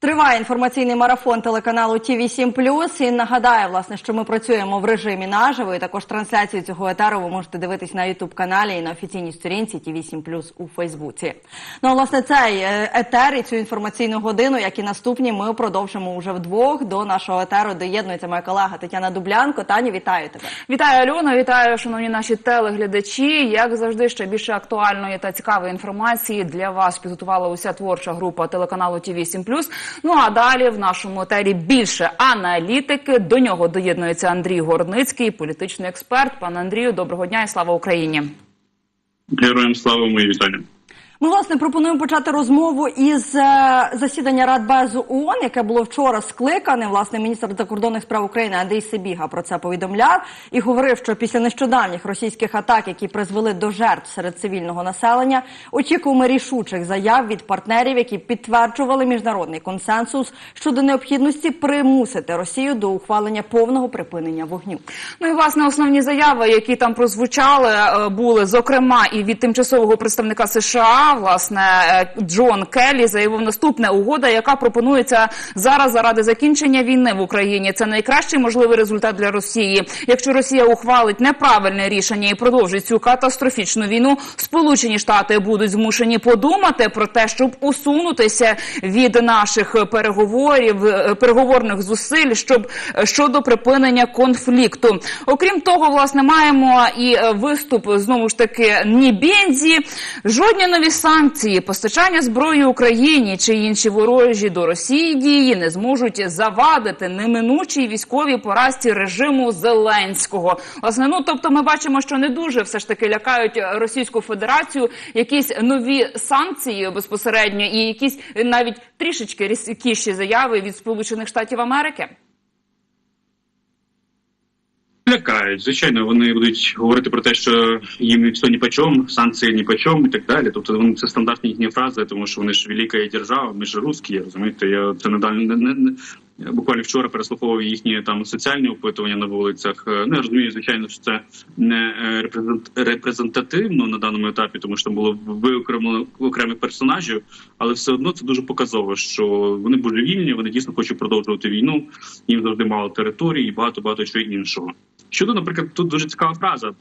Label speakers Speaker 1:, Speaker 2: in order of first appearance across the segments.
Speaker 1: Триває інформаційний марафон телеканалу ТІВІ 7 І нагадаю, власне, що ми працюємо в режимі наживо. І також трансляцію цього етеру ви можете дивитись на Ютуб каналі і на офіційній сторінці ТІВІ 7 у Фейсбуці. Ну а власне цей е, етер і цю інформаційну годину, як і наступні, ми продовжимо уже вдвох. До нашого етеру доєднується моя колега Тетяна Дублянко. Таню, вітаю тебе.
Speaker 2: Вітаю Альона, вітаю, шановні наші телеглядачі. Як завжди, ще більше актуальної та цікавої інформації для вас підготувала уся творча група телеканалу ТІВІ 7 Ну а далі в нашому етері більше аналітики. До нього доєднується Андрій Горницький, політичний експерт. Пане Андрію, доброго дня і слава Україні.
Speaker 3: Героям слава мої вітання.
Speaker 1: Ми власне пропонуємо почати розмову із е, засідання Радбезу ООН, яке було вчора скликане. Власне, міністр закордонних справ України Андрій Сибіга про це повідомляв і говорив, що після нещодавніх російських атак, які призвели до жертв серед цивільного населення, очікуємо рішучих заяв від партнерів, які підтверджували міжнародний консенсус щодо необхідності примусити Росію до ухвалення повного припинення вогню.
Speaker 2: Ну і власне основні заяви, які там прозвучали, е, були зокрема і від тимчасового представника США. Власне, е, Джон Келлі заявив наступне угода, яка пропонується зараз заради закінчення війни в Україні. Це найкращий можливий результат для Росії. Якщо Росія ухвалить неправильне рішення і продовжить цю катастрофічну війну, Сполучені Штати будуть змушені подумати про те, щоб усунутися від наших переговорів, е, переговорних зусиль, щоб е, щодо припинення конфлікту. Окрім того, власне, маємо і виступ знову ж таки Нібензі. Жодні нові санкції, постачання зброї Україні чи інші ворожі до Росії дії не зможуть завадити неминучій військовій поразці режиму Зеленського. Власне, ну тобто, ми бачимо, що не дуже все ж таки лякають Російську Федерацію якісь нові санкції безпосередньо, і якісь навіть трішечки різкіші заяви від Сполучених Штатів Америки.
Speaker 3: Лякають, звичайно, вони будуть говорити про те, що їм все ні по чому, санкції ні по чому і так далі. Тобто вони це стандартні їхні фрази, тому що вони ж велика держава, ми ж русські, розумієте. Я це не, не, не, буквально вчора переслуховував їхні там соціальні опитування на вулицях. Ну я розумію, звичайно, що це не репрезент, репрезентативно на даному етапі, тому що там було виокремлено окремих персонажів, але все одно це дуже показово, що вони божевільні, вони дійсно хочуть продовжувати війну. Їм завжди мало території і багато багато чого іншого. Щодо, наприклад, тут дуже цікава фраза.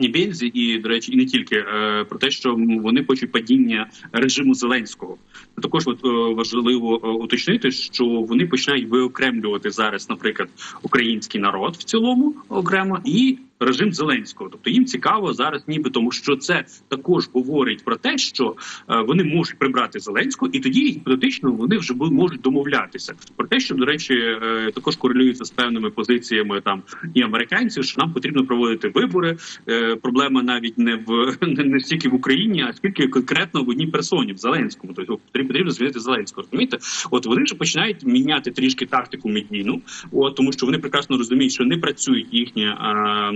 Speaker 3: Нібензі і до речі, і не тільки е, про те, що вони хочуть падіння режиму Зеленського. Також е, важливо е, уточнити, що вони починають виокремлювати зараз, наприклад, український народ в цілому окремо і режим Зеленського. Тобто їм цікаво зараз, ніби тому, що це також говорить про те, що е, вони можуть прибрати Зеленського, і тоді гіпотетично вони вже можуть домовлятися про те, що до речі, е, також корелюється з певними позиціями там і американців, що нам потрібно проводити вибори. Е, проблема навіть не в не, стільки в Україні, а скільки конкретно в одній персоні в Зеленському. Тобто потрібно змінити Зеленського. Розумієте? От вони вже починають міняти трішки тактику медійну, от тому що вони прекрасно розуміють, що не працюють їхні. А,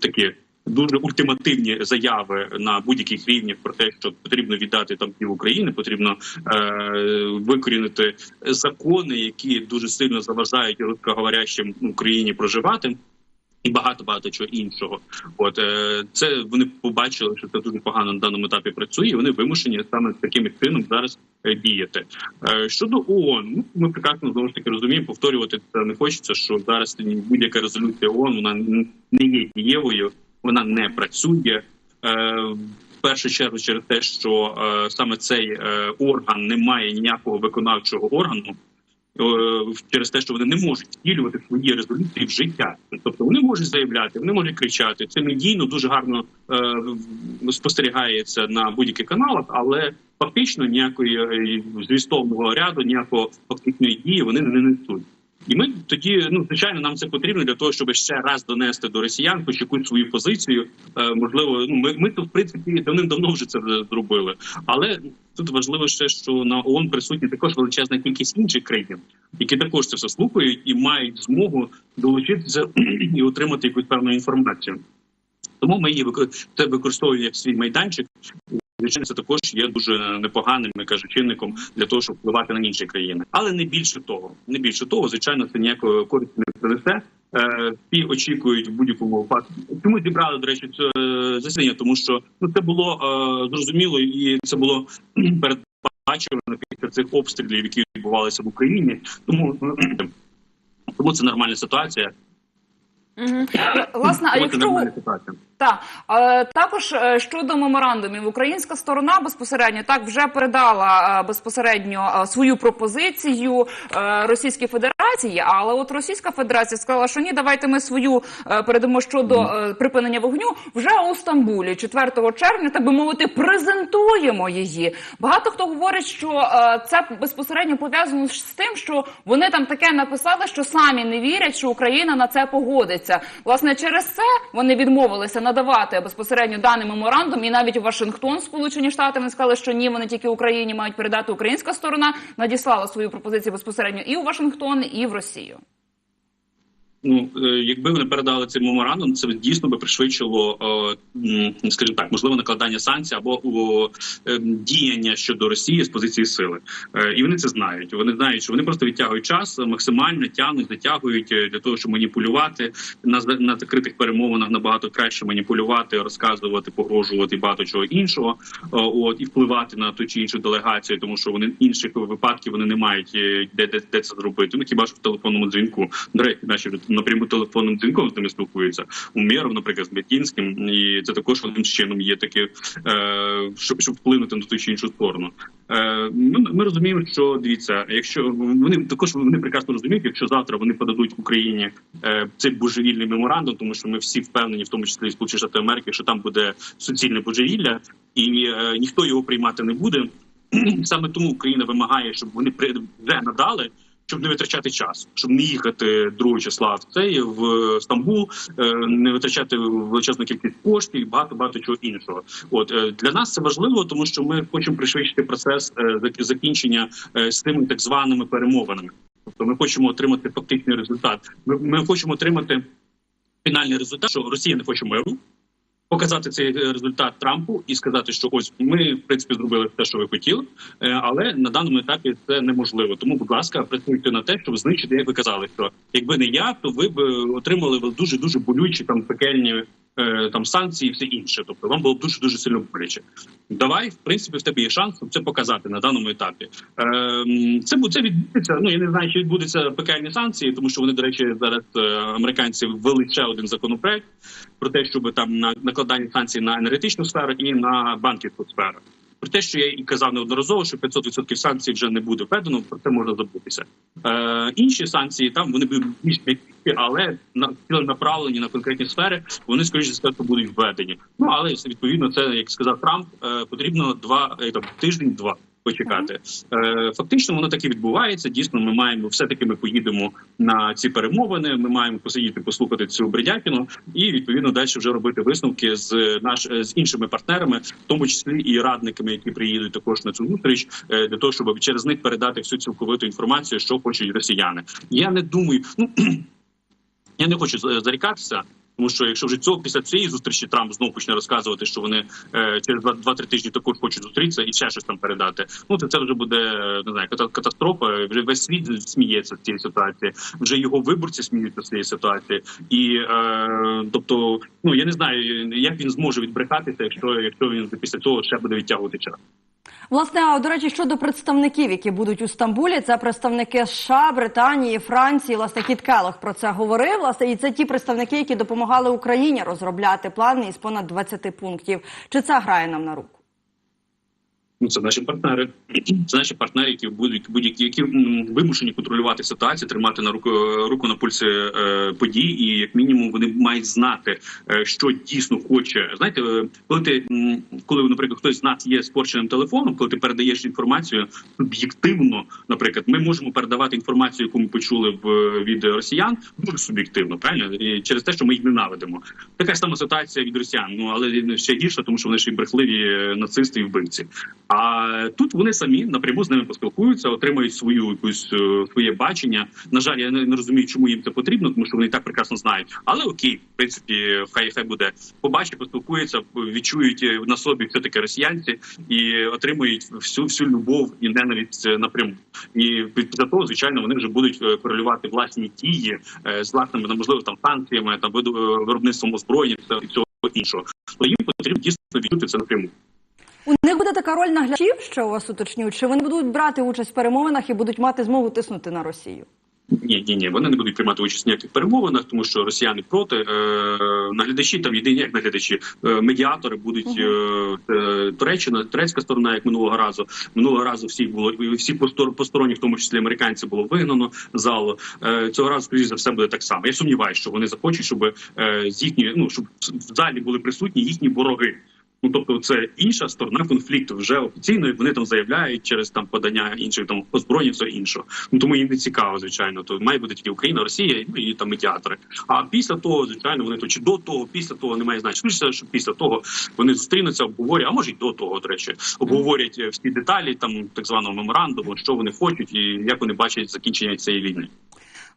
Speaker 3: такі дуже ультимативні заяви на будь-яких рівнях про те, що потрібно віддати там пів України, потрібно е, викорінити закони, які дуже сильно заважають русскоговорящим Україні проживати. І багато багато чого іншого, от е, це вони побачили, що це дуже погано на даному етапі працює. і Вони вимушені саме таким чином зараз е, діяти. Е, щодо ООН, ну ми прекрасно знову ж таки розуміємо, повторювати це не хочеться. Що зараз будь-яка резолюція ООН, вона не є дієвою, вона не працює. В першу чергу через те, що саме цей орган не має ніякого виконавчого органу. Через те, що вони не можуть втілювати свої резолюції в життя, тобто вони можуть заявляти, вони можуть кричати. Це медійно дуже гарно е, спостерігається на будь-яких каналах, але фактично ніякої звістовного ряду, ніякого фактичної дії вони не несуть. І ми тоді, ну звичайно, нам це потрібно для того, щоб ще раз донести до росіян хоч якусь свою позицію. Е, можливо, ну ми ми то в принципі давним-давно вже це зробили. Але тут важливо ще, що на ООН присутні також величезна кількість інших країн, які також це все слухають і мають змогу долучитися і отримати якусь певну інформацію. Тому ми її використовуємо як свій майданчик. Звичайно, це також є дуже непоганим я кажу, чинником для того, щоб впливати на інші країни, але не більше того, не більше того, звичайно, це ніякої користі не принесе. Всі очікують в будь-якому випадку. Чому зібрали до речі це засідання? Тому що ну це було е, зрозуміло, і це було передбачено після цих обстрілів, які відбувалися в Україні. Тому тому це нормальна ситуація.
Speaker 2: Власне, а якщо
Speaker 3: ситуація.
Speaker 2: Так, е, також е, щодо меморандумів, українська сторона безпосередньо так вже передала е, безпосередньо е, свою пропозицію е, Російській Федерації. Але от Російська Федерація сказала, що ні, давайте ми свою е, передамо щодо е, припинення вогню вже у Стамбулі, 4 червня, так би мовити, презентуємо її. Багато хто говорить, що е, це безпосередньо пов'язано з тим, що вони там таке написали, що самі не вірять, що Україна на це погодиться. Власне, через це вони відмовилися надавати безпосередньо даний меморандум, і навіть Вашингтон, Сполучені Штати, вони сказали, що ні, вони тільки Україні мають передати. Українська сторона надіслала свою пропозицію безпосередньо і у Вашингтон, і в Росію.
Speaker 3: Ну, е, якби вони передали цей меморандум, це дійсно би пришвидшило, е, скажімо так, можливо, накладання санкцій або е, діяння щодо Росії з позиції сили. І вони це знають. Вони знають, що вони просто відтягують час, максимально тягнуть, затягують для того, щоб маніпулювати на на закритих перемовинах набагато краще маніпулювати, розказувати, погрожувати багато чого іншого. От і впливати на ту чи іншу делегацію, тому що вони інших випадків вони не мають де, де, де це зробити. Ну хіба ж в телефонному дзвінку. До речі, наші напряму телефонним дзвінком з ними спілкуються. Умєров, наприклад, з Бетінським, і це також одним чином є таке, е, щоб, щоб вплинути на ту чи іншу сторону. Е, ми, ми розуміємо, що дивіться, якщо вони також вони прекрасно розуміють, якщо завтра вони подадуть Україні е, цей божевільний меморандум, тому що ми всі впевнені, в тому числі Сполучені Штати Америки, що там буде суцільне божевілля, і е, ніхто його приймати не буде. Саме тому Україна вимагає, щоб вони вже надали. Щоб не витрачати час, щоб не їхати 2 числа в цей в Стамбул, е, не витрачати величезну кількість коштів і багато багато чого іншого. От е, для нас це важливо, тому що ми хочемо пришвидшити процес е, закінчення з тими так званими перемовинами. Тобто ми хочемо отримати фактичний результат. Ми, ми хочемо отримати фінальний результат, що Росія не хоче миру. Показати цей е, результат Трампу і сказати, що ось ми в принципі зробили те, що ви хотіли, е, але на даному етапі це неможливо. Тому, будь ласка, працюйте на те, щоб знищити, як ви казали, що якби не я, то ви б е, отримали дуже дуже болючі там пекельні там санкції і все інше. Тобто вам було б дуже дуже сильно боляче. Давай, в принципі, в тебе є шанс це показати на даному етапі. Ем, Це це відбудеться. Ну я не знаю, чи відбудуться пекельні санкції, тому що вони, до речі, зараз е, американці ввели ще один законопроект про те, щоб там на накладання санкцій на енергетичну сферу і на банківську сферу. Про те, що я і казав неодноразово, що 500% санкцій вже не буде введено, про це можна забутися. Е, інші санкції там вони будуть більш м'які, але на направлені на конкретні сфери, вони скоріше за все будуть введені. Ну але відповідно, це як сказав Трамп, е, потрібно два е, там тиждень-два. Почекати Е, фактично, воно так і відбувається. Дійсно, ми маємо все таки. Ми поїдемо на ці перемовини. Ми маємо посидіти, послухати цю бредятіну, і відповідно далі вже робити висновки з наш з іншими партнерами, в тому числі і радниками, які приїдуть також на цю зустріч, е, для того, щоб через них передати всю цілковиту інформацію, що хочуть росіяни. Я не думаю, ну я не хочу зарікатися. Тому що якщо вже цього після цієї зустрічі Трамп знову почне розказувати, що вони е, через два- два-три тижні також хочуть зустрітися і ще щось там передати. Ну то це вже буде е, не знаю, ката- катастрофа. Вже весь світ сміється з цієї ситуації. Вже його виборці сміються з цієї ситуації. І е, тобто, ну я не знаю, як він зможе відбрехатися, якщо якщо він після цього ще буде відтягувати час.
Speaker 1: Власне, а, до речі, щодо представників, які будуть у Стамбулі, це представники США, Британії, Франції. Власне, Кіт Келох про це говорив. Власне, і це ті представники, які допомагали Україні розробляти плани із понад 20 пунктів. Чи це грає нам на руку?
Speaker 3: Ну, це наші партнери. Це наші партнери, які будуть будь-які які вимушені контролювати ситуацію, тримати на руку руку на пульсі е, подій, і як мінімум вони мають знати, е, що дійсно хоче. Знаєте, е, коли ти коли, наприклад, хтось з нас є спорченим телефоном, коли ти передаєш інформацію суб'єктивно, наприклад, ми можемо передавати інформацію, яку ми почули в від росіян, дуже суб'єктивно, правильно і через те, що ми їх ненавидимо. Така сама ситуація від росіян. Ну але ще гірше, тому що вони ще й брехливі е, нацисти і вбивці. А тут вони самі напряму з ними поспілкуються, отримають свою якусь е, своє бачення. На жаль, я не, розумію, чому їм це потрібно, тому що вони так прекрасно знають. Але окей, в принципі, хай хай буде побачать, поспілкуються, відчують е, на собі все таки росіянці і отримують всю всю любов і ненависть е, напряму. І після того, звичайно, вони вже будуть корелювати власні дії з власними там, можливо там санкціями, там виробництвом озброєння та і всього іншого. То їм потрібно дійсно відчути це напряму.
Speaker 1: У них буде така роль наглядачів, що у вас уточнюють, чи вони будуть брати участь в перемовинах і будуть мати змогу тиснути на Росію?
Speaker 3: Ні, ні, ні, вони не будуть приймати участь в ніяких перемовинах, тому що росіяни проти. Е, наглядачі там єдині як наглядачі, е, медіатори будуть е, Туреччина, турецька сторона, як минулого разу. Минулого разу всіх було всі постор- посторонні, в тому числі американці, було вигнано залу. Е, цього разу скоріше за все буде так само. Я сумніваюся, що вони захочуть, щоб е, з їхні, ну щоб в залі були присутні їхні вороги. Ну тобто, це інша сторона конфлікту вже офіційно, і вони там заявляють через там подання інших там озброєнь, все іншого. Ну тому їм не цікаво, звичайно. То має бути тільки Україна, Росія ну, і там медіатори. А після того, звичайно, вони то чи до того, після того немає значення. Що після того вони зустрінуться, обговорять, а може й до того, до речі, обговорять е, всі деталі там так званого меморандуму, що вони хочуть і як вони бачать закінчення цієї війни.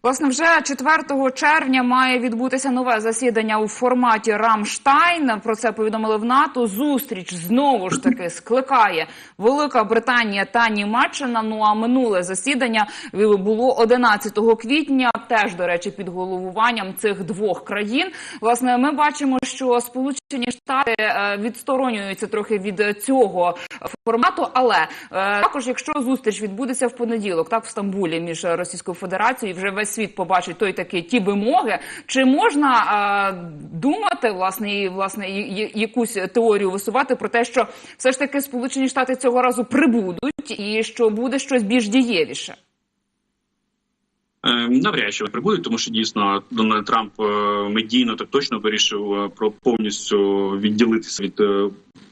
Speaker 2: Власне, вже 4 червня має відбутися нове засідання у форматі Рамштайн. Про це повідомили в НАТО. Зустріч знову ж таки скликає Велика Британія та Німеччина. Ну а минуле засідання було 11 квітня. Теж до речі, під головуванням цих двох країн. Власне, ми бачимо, що Сполучені Штати е, відсторонюються трохи від цього формату, але е, також, якщо зустріч відбудеться в понеділок, так в Стамбулі між Російською Федерацією, вже весь світ побачить той такий ті вимоги. Чи можна е, думати власне і власне і- якусь теорію висувати про те, що все ж таки Сполучені Штати цього разу прибудуть, і що буде щось більш дієвіше?
Speaker 3: Е, Навряд чи прибудуть, тому що дійсно Дональд Трамп е, медійно так точно вирішив про повністю відділитися від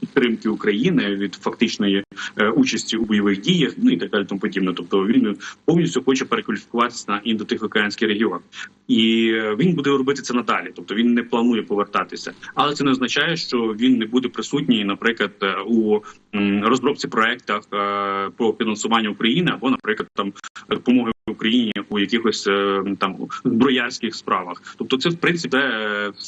Speaker 3: підтримки України від фактичної е, участі у бойових діях, ну і так далі, тому подібне. Тобто він повністю хоче перекваліфікуватися на індотихоокеанський регіон, і е, він буде робити це надалі. Тобто він не планує повертатися, але це не означає, що він не буде присутній, наприклад, е, у розробці проектах про фінансування України або, наприклад, там допомоги Україні у якихось там зброярських справах. Тобто, це в принципі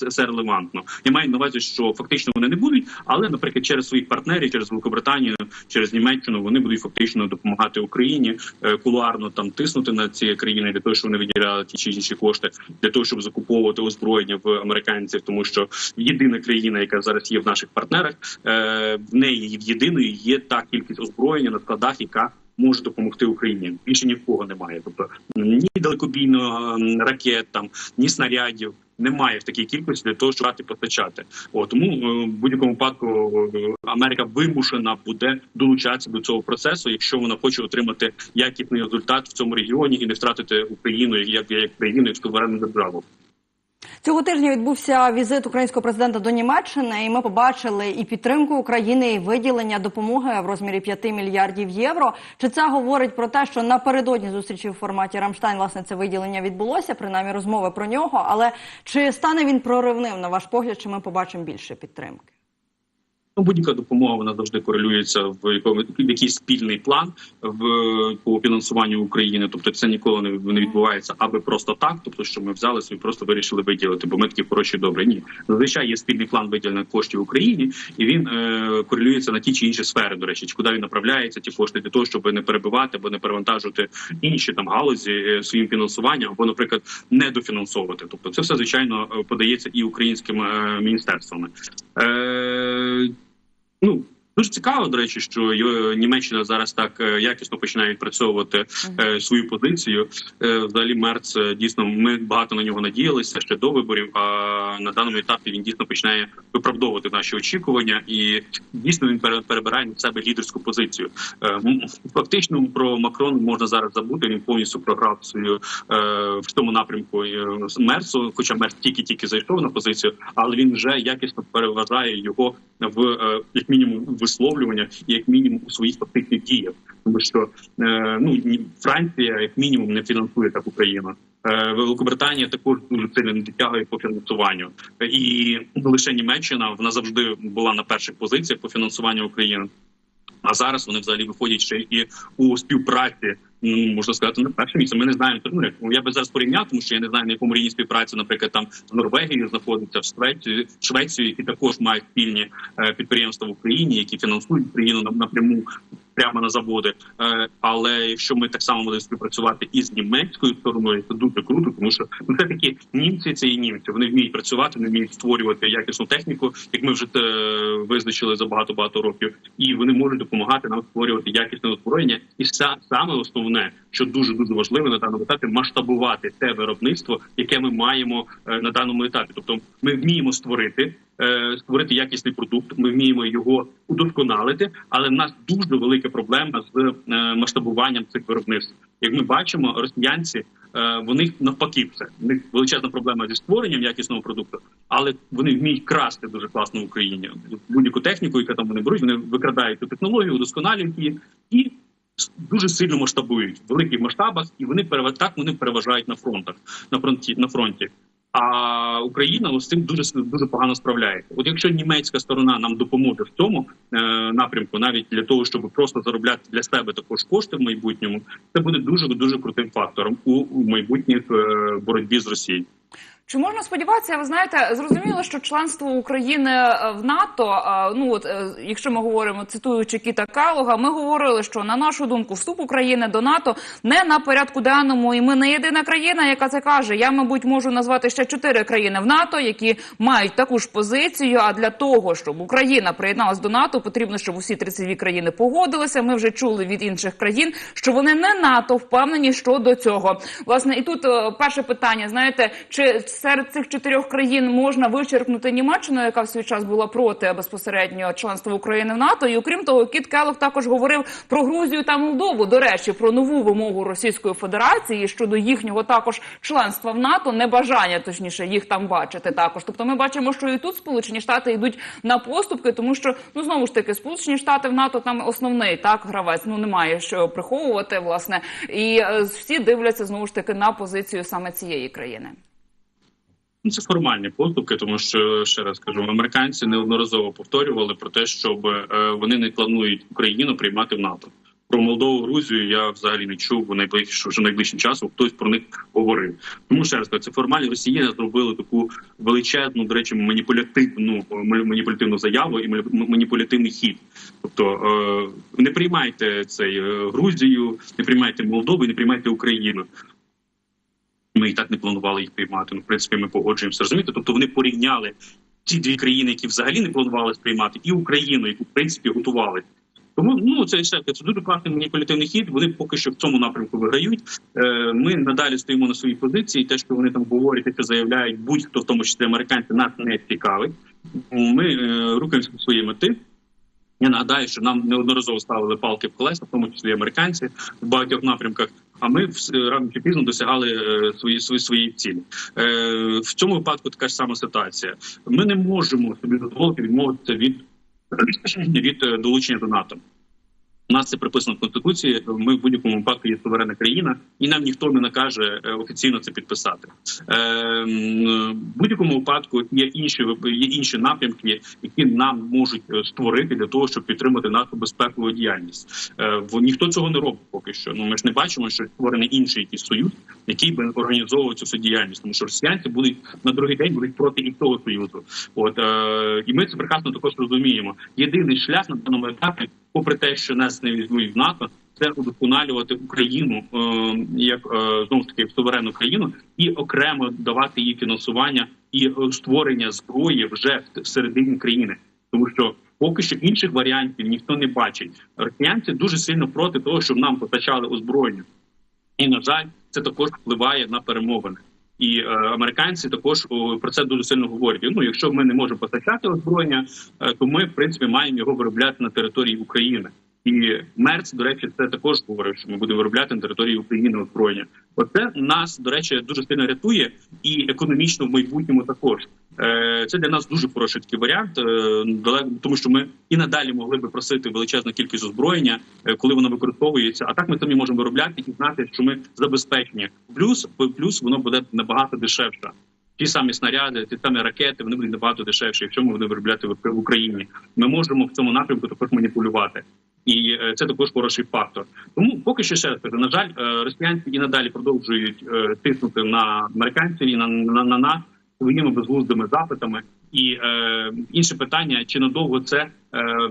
Speaker 3: все релевантно. Я маю на увазі, що фактично вони не будуть, але, наприклад, через своїх партнерів, через Великобританію, через Німеччину, вони будуть фактично допомагати Україні е, кулуарно там тиснути на ці країни для того, щоб вони виділяли ті чи інші кошти, для того, щоб закуповувати озброєння в американців, тому що єдина країна, яка зараз є в наших партнерах, е, в неї в єдиної є та кількість озброєння на складах, яка може допомогти Україні. Більше ні в кого немає. Тобто ні далекобійного ем, ракет, там ні снарядів. Немає в такій кількості для того, щоб брати постачати. О тому е, в будь-якому випадку е, Америка вимушена буде долучатися до цього процесу, якщо вона хоче отримати якісний результат в цьому регіоні і не втратити Україну як, як країну, як суверенну державу.
Speaker 1: Цього тижня відбувся візит українського президента до Німеччини, і ми побачили і підтримку України, і виділення допомоги в розмірі 5 мільярдів євро. Чи це говорить про те, що напередодні зустрічі в форматі Рамштайн власне це виділення відбулося, принаймні розмови про нього. Але чи стане він проривним на ваш погляд? Чи ми побачимо більше підтримки?
Speaker 3: Ну, будь-яка допомога вона завжди корелюється в якому в якийсь спільний план в по фінансуванню України. Тобто це ніколи не, не відбувається аби просто так. Тобто, що ми взяли і просто вирішили виділити, бо ми такі хороші добрі. Ні, зазвичай є спільний план виділення коштів Україні, і він е, корелюється на ті чи інші сфери. До речі, куди він направляється ті кошти для того, щоб не перебивати або не перевантажувати інші там галузі е, своїм фінансуванням, або, наприклад, не дофінансовувати. Тобто, це все звичайно е, подається і українськими е, міністерствами. Е, Ну дуже цікаво, до речі, що Німеччина зараз так е, якісно починає відпрацьовувати е, свою позицію. Е, взагалі, Мерц дійсно ми багато на нього надіялися ще до виборів. А на даному етапі він дійсно починає виправдовувати наші очікування, і дійсно він пере- перебирає на себе лідерську позицію. Фактично про Макрон можна зараз забути. Він повністю програв свою в тому напрямку з Мерцу, хоча Мерц тільки-тільки зайшов на позицію, але він вже якісно переважає його в як мінімум висловлювання як мінімум у своїх фактичних діях, тому що е, ну Франція як мінімум не фінансує так Україну. Е, Великобританія також дуже сильно не дотягує по фінансуванню, і не лише Німеччина вона завжди була на перших позиціях по фінансуванню України. А зараз вони взагалі виходять ще і у співпраці. Ну можна сказати, на перше місце. Ми не знаємо. Ну, як, я би зараз порівняв, тому що я не знаю на якому рівні співпраці, наприклад, там з Норвегією знаходиться в Швецію, Швецію, які також мають спільні е, підприємства в Україні, які фінансують Україну на- напряму. Прямо на заводи. Е, але якщо ми так само будемо співпрацювати і з німецькою стороною, це дуже круто, тому що ну, все таки німці це і німці. Вони вміють працювати, вони вміють створювати якісну техніку, як ми вже е, визначили за багато багато років, і вони можуть допомагати нам створювати якісне озброєння. І са- саме основне, що дуже дуже важливо на даному етапі, масштабувати те виробництво, яке ми маємо е, на даному етапі. Тобто, ми вміємо створити. Е, Створити якісний продукт, ми вміємо його удосконалити, але в нас дуже велика проблема з е, масштабуванням цих виробництв. Як ми бачимо, росіянці е, вони навпаки все. У них величезна проблема зі створенням якісного продукту, але вони вміють красти дуже класно в Україні. Будь-яку техніку, яка там вони беруть, вони викрадають цю технологію, удосконалюють її і дуже сильно масштабують в великих масштабах, і вони так вони переважають на фронтах на фронті на фронті. А Україна ось з цим дуже дуже погано справляється. От якщо німецька сторона нам допоможе в цьому е, напрямку, навіть для того, щоб просто заробляти для себе також кошти в майбутньому, це буде дуже дуже крутим фактором у, у майбутніх е, боротьбі з Росією.
Speaker 2: Чи можна сподіватися? Ви знаєте, зрозуміло, що членство України е, в НАТО, е, ну от е, якщо ми говоримо цитуючи Кіта Калога, ми говорили, що на нашу думку вступ України до НАТО не на порядку денному, і ми не єдина країна, яка це каже. Я, мабуть, можу назвати ще чотири країни в НАТО, які мають таку ж позицію. А для того, щоб Україна приєдналась до НАТО, потрібно, щоб усі 32 країни погодилися. Ми вже чули від інших країн, що вони не НАТО впевнені щодо цього. Власне, і тут перше питання: знаєте, чи серед цих чотирьох країн можна вичерпнути Німеччину, яка в свій час була проти безпосередньо членства України в НАТО? І окрім того, Кіт Келлог також говорив про Грузію та Молдову. До речі, про нову вимогу Російської Федерації щодо їхнього також членства в НАТО, небажання точніше їх там бачити. Також, тобто, ми бачимо, що і тут Сполучені Штати йдуть на поступки, тому що ну знову ж таки Сполучені Штати в НАТО там основний так гравець. Ну немає що приховувати, власне, і е, всі дивляться знову ж таки на позицію саме цієї країни.
Speaker 3: Ну, це формальні поступки, тому що ще раз кажу, американці неодноразово повторювали про те, щоб е, вони не планують Україну приймати в НАТО. Про Молдову, Грузію я взагалі не чув найближче вже найближчим часом. Хтось про них говорив. Тому ще раз кажу, це формальні росіяни зробили таку величезну, до речі, маніпулятивну м- маніпулятивну заяву і маніпулятивний хід. Тобто е, не приймайте цей е, Грузію, не приймайте Молдову, і не приймайте Україну. Ми і так не планували їх приймати. Ну, в принципі, ми погоджуємося. Розумієте? Тобто вони порівняли ті дві країни, які взагалі не планували приймати, і Україну, яку в принципі готували. Тому ну це ще це дуже класний маніпулятивний хід. Вони поки що в цьому напрямку виграють. Е, ми надалі стоїмо на своїй позиції. Те, що вони там говорять, що заявляють, будь-хто в тому числі американці, нас не цікавить. Ми е, рухаємося до своєї мети. Я нагадаю, що нам неодноразово ставили палки в колеса, в тому числі американці в багатьох напрямках. А ми в- рано чи пізно досягали е, свої свої свої цілі. Е, в цьому випадку така ж сама ситуація. Ми не можемо собі дозволити відмовитися від, від е, долучення до НАТО. У нас це приписано в конституції. Ми в будь-якому випадку є суверенна країна, і нам ніхто не накаже е, офіційно це підписати. Е, в будь-якому випадку є інші є інші напрямки, які нам можуть е, створити для того, щоб підтримати нашу безпекову діяльність. Е, ніхто цього не робить поки що. Ну ми ж не бачимо, що створений інший якийсь союз, який би організовував цю всю діяльність, тому що росіянці будуть на другий день будуть проти і цього союзу. От е, і ми це прекрасно також розуміємо. Єдиний шлях на даному етапі, попри те, що нас не візьмуть в НАТО, це удосконалювати Україну е, як е, знову ж таки суверенну країну і окремо давати їй фінансування і е, створення зброї вже всередині країни, тому що. Поки що інших варіантів ніхто не бачить. Росіянці дуже сильно проти того, щоб нам постачали озброєння. І на жаль, це також впливає на перемовини. І е, американці також про це дуже сильно говорять. Ну, якщо ми не можемо постачати озброєння, е, то ми в принципі маємо його виробляти на території України. І Мерц, до речі, це також говорив, що ми будемо виробляти на території України озброєння. Оце нас, до речі, дуже сильно рятує і економічно в майбутньому також. Е, Це для нас дуже хороший такий варіант, е, тому що ми і надалі могли би просити величезну кількість озброєння, е, коли воно використовується. А так ми самі можемо виробляти і знати, що ми забезпечені. Плюс плюс воно буде набагато дешевше. Ті самі снаряди, ті самі ракети, вони будуть набагато дешевші, якщо ми будемо виробляти в в Україні. Ми можемо в цьому напрямку також маніпулювати. І е, це також хороший фактор. Тому поки що ще раз кажу, на жаль, е, росіянці і надалі продовжують е, тиснути на американців і на, на, на нас своїми безглуздими запитами. І е, інше питання: чи надовго це е,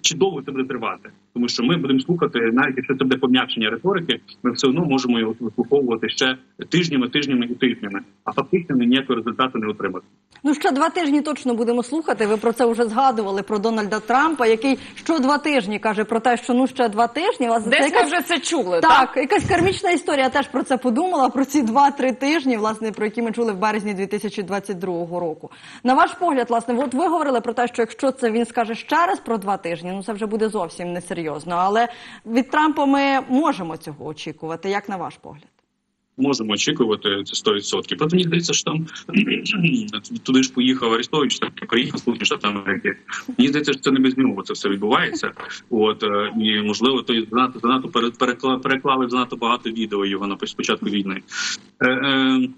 Speaker 3: чи довго це буде тривати? Тому що ми будемо слухати, навіть якщо це буде пом'якшення риторики, ми все одно можемо його вислуховувати ще тижнями, тижнями і тижнями, а фактично ми ніякого результату не отримати.
Speaker 1: Ну ще два тижні точно будемо слухати. Ви про це вже згадували про Дональда Трампа, який що два тижні каже про те, що ну ще два тижні. Вас
Speaker 2: Десь ми
Speaker 1: якась-
Speaker 2: вже це чули.
Speaker 1: так, якась кармічна історія. Теж про це подумала. Про ці два-три тижні, власне, про які ми чули в березні 2022 року. На ваш погляд, власне, от ви говорили про те, що якщо це він скаже ще раз про два тижні, ну це вже буде зовсім несерйозно. Але від Трампа ми можемо цього очікувати. Як на ваш погляд?
Speaker 3: Можемо очікувати це 100%. Проте мені здається, що там туди ж поїхав Арестович, так приїхав Сполучені Штати Америки. Мені здається, що це не безмінно це все відбувається. От е, і можливо, то занадто занадто пере- перекла- переклали занадто багато відео його на початку війни. Е, е,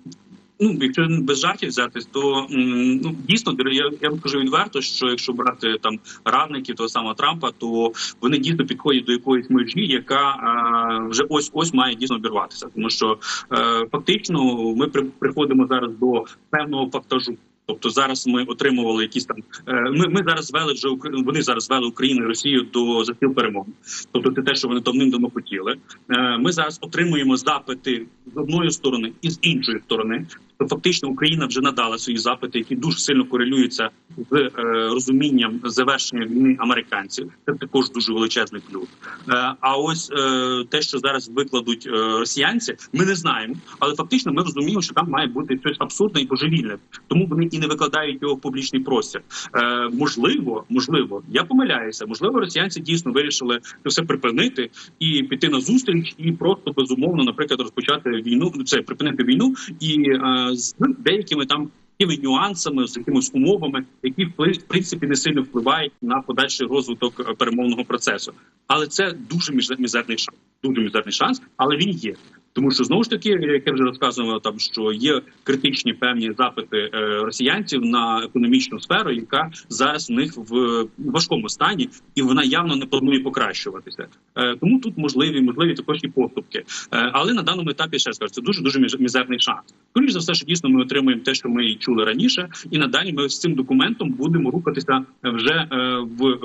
Speaker 3: Ну, якщо без жартів взятись, то ну дійсно я, я вам кажу відверто, що якщо брати там радників того самого Трампа, то вони дійсно підходять до якоїсь межі, яка а, вже ось ось має дійсно обірватися, тому що е, фактично ми при, приходимо зараз до певного фактажу. Тобто зараз ми отримували якісь там. е, Ми, ми зараз вели вже вони зараз вели Україну і Росію до засіл перемоги. Тобто це те, що вони давним-давно хотіли. Е, Ми зараз отримуємо запити з одної сторони і з іншої сторони. То фактично Україна вже надала свої запити, які дуже сильно корелюються з е, розумінням завершення війни американців. Це також дуже величезний плюс. Е, а ось е, те, що зараз викладуть е, росіянці, ми не знаємо. Але фактично ми розуміємо, що там має бути щось абсурдне і божевільне. Тому вони і не викладають його в публічний простір. Е, можливо, можливо, я помиляюся. Можливо, росіянці дійсно вирішили це все припинити і піти на зустріч, і просто безумовно, наприклад, розпочати війну. Це припинити війну і е, з деякими там. Такими нюансами, з якимись умовами, які в принципі не сильно впливають на подальший розвиток е, перемовного процесу, але це дуже мізерний шанс. Дуже мізерний шанс, але він є. Тому що знову ж таки, як я вже розказував, там що є критичні певні запити е, росіянців на економічну сферу, яка зараз в них в важкому стані, і вона явно не планує покращуватися. Е, тому тут можливі, можливі також і поступки. Е, але на даному етапі ще раз кажу, це дуже дуже мізерний шанс. Скоріше за все, що дійсно ми отримуємо те, що ми і чули раніше, і надалі ми з цим документом будемо рухатися вже е, в.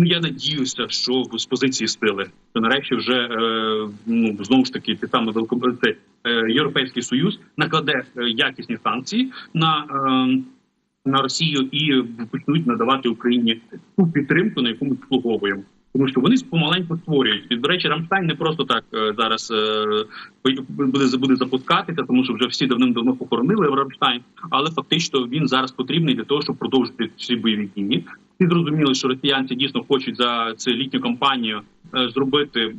Speaker 3: Ну, я надіюся, що з позиції сили, що нарешті вже е, ну знову ж таки ті саме Велико- е, Європейський Союз накладе е, якісні санкції на, е, на Росію і почнуть надавати Україні ту підтримку, на яку ми заслуговуємо. Тому що вони помаленьку створюють. І, до речі, Рамштайн не просто так е, зараз буде, буде запускатися, тому що вже всі давним-давно похоронили Рамштайн, але фактично він зараз потрібний для того, щоб продовжити ці бойові дії. Всі зрозуміли, що росіянці дійсно хочуть за цю літню кампанію е, зробити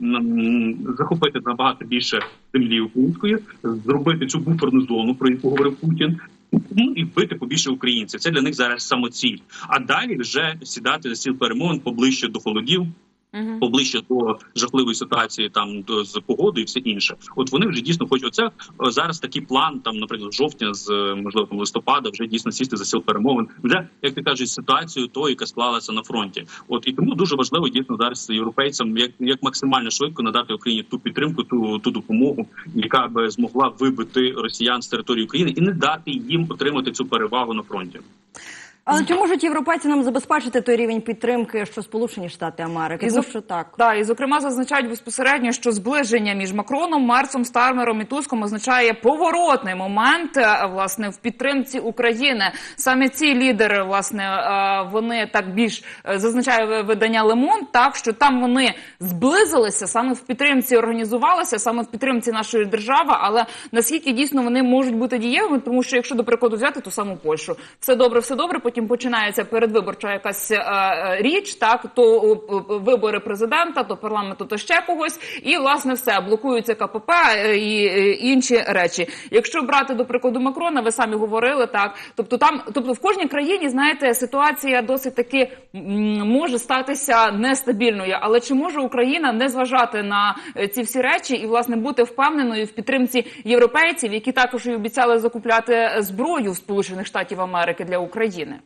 Speaker 3: захопити набагато більше землі української, зробити цю буферну зону, про яку говорив Путін. Ну і вбити побільше українців. Це для них зараз самоціль. А далі вже сідати за сіл перемовин поближче до холодів,
Speaker 2: Мгм.
Speaker 3: поближче до жахливої ситуації там до з погодою і все інше. От вони вже дійсно хочуть оце е, зараз такий план, там, наприклад, жовтня з е, можливо там, листопада, вже дійсно сісти за сіл перемовин, вже як ти кажуть, ситуацію то, яка склалася на фронті. От і тому дуже важливо дійсно зараз європейцям як, як максимально швидко надати Україні ту підтримку, ту ту допомогу, яка би змогла вибити росіян з території України і не дати їм отримати цю перевагу на фронті.
Speaker 1: Але чи можуть європейці нам забезпечити той рівень підтримки, що Сполучені Штати Америки?
Speaker 2: І
Speaker 1: Тому що так.
Speaker 2: Да, і зокрема зазначають безпосередньо, що зближення між Макроном, Мерцом, Стармером і Туском означає поворотний момент е, власне в підтримці України. Саме ці лідери, власне, е, вони так більш е, зазначає видання Лемон, так що там вони зблизилися саме в підтримці, організувалися саме в підтримці нашої держави. Але наскільки дійсно вони можуть бути дієвими, тому що якщо до прикладу взяти ту саму Польщу, все добре, все добре. Потім починається передвиборча якась е, е, річ, так то е, вибори президента, то парламенту, то ще когось, і власне все блокується КПП і інші речі. Якщо брати до прикладу Макрона, ви самі говорили так. Тобто, там, тобто в кожній країні, знаєте, ситуація досить таки може статися нестабільною. Але чи може Україна не зважати на ці всі речі і власне бути впевненою в підтримці європейців, які також і обіцяли закупляти зброю в Сполучених Штатів Америки для України?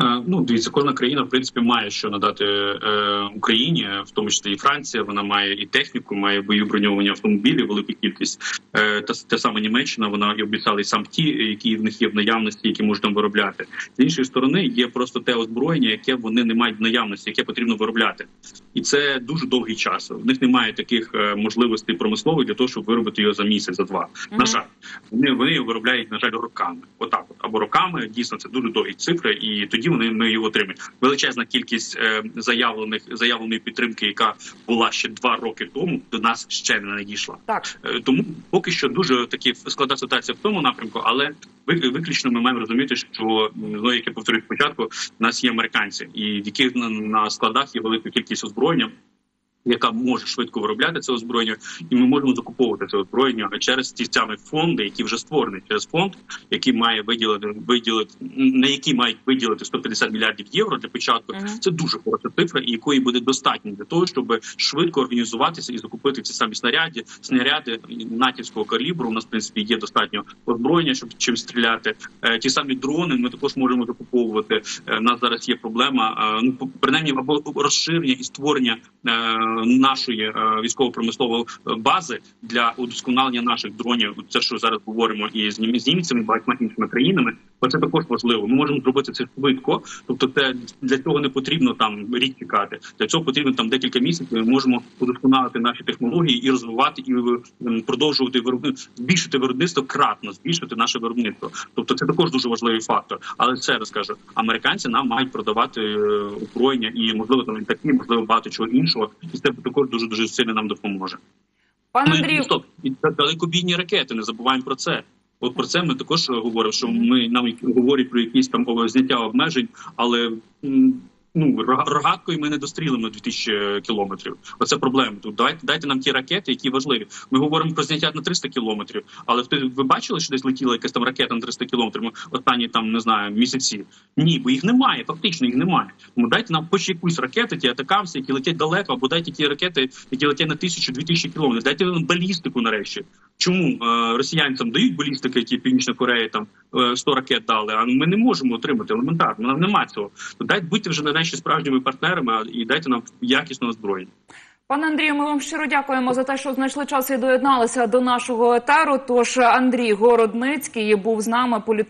Speaker 3: Е, Ну, дивіться, кожна країна в принципі має що надати е, Україні, в тому числі і Франція. Вона має і техніку, має бою броньовані автомобілі, велику кількість. Е, та та сама Німеччина, вона і обіцяла і сам ті, які в них є в наявності, які можна виробляти. З іншої сторони, є просто те озброєння, яке вони не мають в наявності, яке потрібно виробляти, і це дуже довгий час. В них немає таких е, можливостей промислових для того, щоб виробити його за місяць, за два. На жаль, вони вони його виробляють на жаль роками. Отак, от або роками дійсно це дуже довгі цифри, і тоді вони ми його отримаємо. Величезна кількість е, заявлених заявленої підтримки, яка була ще два роки тому, до нас ще не надійшла.
Speaker 2: Так.
Speaker 3: Е, Тому поки що дуже такі складна ситуація в тому напрямку, але ви- виключно ми маємо розуміти, що ну як я повторюю спочатку, у нас є американці, і в яких на, на складах є велика кількість озброєння. Яка може швидко виробляти це озброєння, і ми можемо закуповувати це озброєння через ті самі фонди, які вже створені через фонд, який має виділити виділити на які мають виділити 150 мільярдів євро для початку.
Speaker 2: Мгм.
Speaker 3: Це дуже хороша цифра, і якої буде достатньо для того, щоб швидко організуватися і закупити ці самі снаряди, снаряди натівського калібру. У нас в принципі є достатньо озброєння, щоб чим стріляти. Е, Ті самі дрони ми також можемо закуповувати. Е, У нас зараз є проблема. е, Ну принаймні або розширення і створення е, нашої е, військово-промислової е, бази для удосконалення наших дронів. Це що зараз говоримо і з нім- німцями, багатьма іншими країнами. Оце також важливо. Ми можемо зробити це швидко. Тобто, це для цього не потрібно там рік чекати. Для цього потрібно там декілька місяців. Ми можемо удосконалити наші технології і розвивати і продовжувати виробництво, збільшити виробництво кратно, збільшити наше виробництво. Тобто, це також дуже важливий фактор. Але ще раз американці нам мають продавати е, озброєння і можливо там літаки, можливо багато чого іншого, і це також дуже дуже сильно нам допоможе.
Speaker 2: Пане
Speaker 3: Ну,
Speaker 2: Андрію,
Speaker 3: стоп, далекобійні ракети. Не забуваємо про це. От про це ми також говоримо, що ми нам говорять про якісь там зняття обмежень, але ну рога- рогаткою ми не дострілимо 2000 кілометрів. Оце проблема. Тут давайте дайте нам ті ракети, які важливі. Ми говоримо про зняття на 300 кілометрів. Але ви, бачили, що десь летіла якась там ракета на 300 кілометрів останні там не знаю місяці? Ні, бо їх немає. Фактично їх немає. Тому дайте нам хоч якусь ракету, ті атакамси, які летять далеко, або дайте ті ракети, які летять на тисячу дві тисячі кілометрів. Дайте нам балістику нарешті. Чому е, росіянцям дають балістики, які Північна Корея там е, 100 ракет дали, а ми не можемо отримати елементарно. Нам немає цього. То дайте будьте вже нарешті справжніми партнерами і дайте нам якісне озброєння.
Speaker 2: Пане Андрію, ми вам щиро дякуємо за те, що знайшли час і доєдналися до нашого етеру. Тож Андрій Городницький був з нами політ.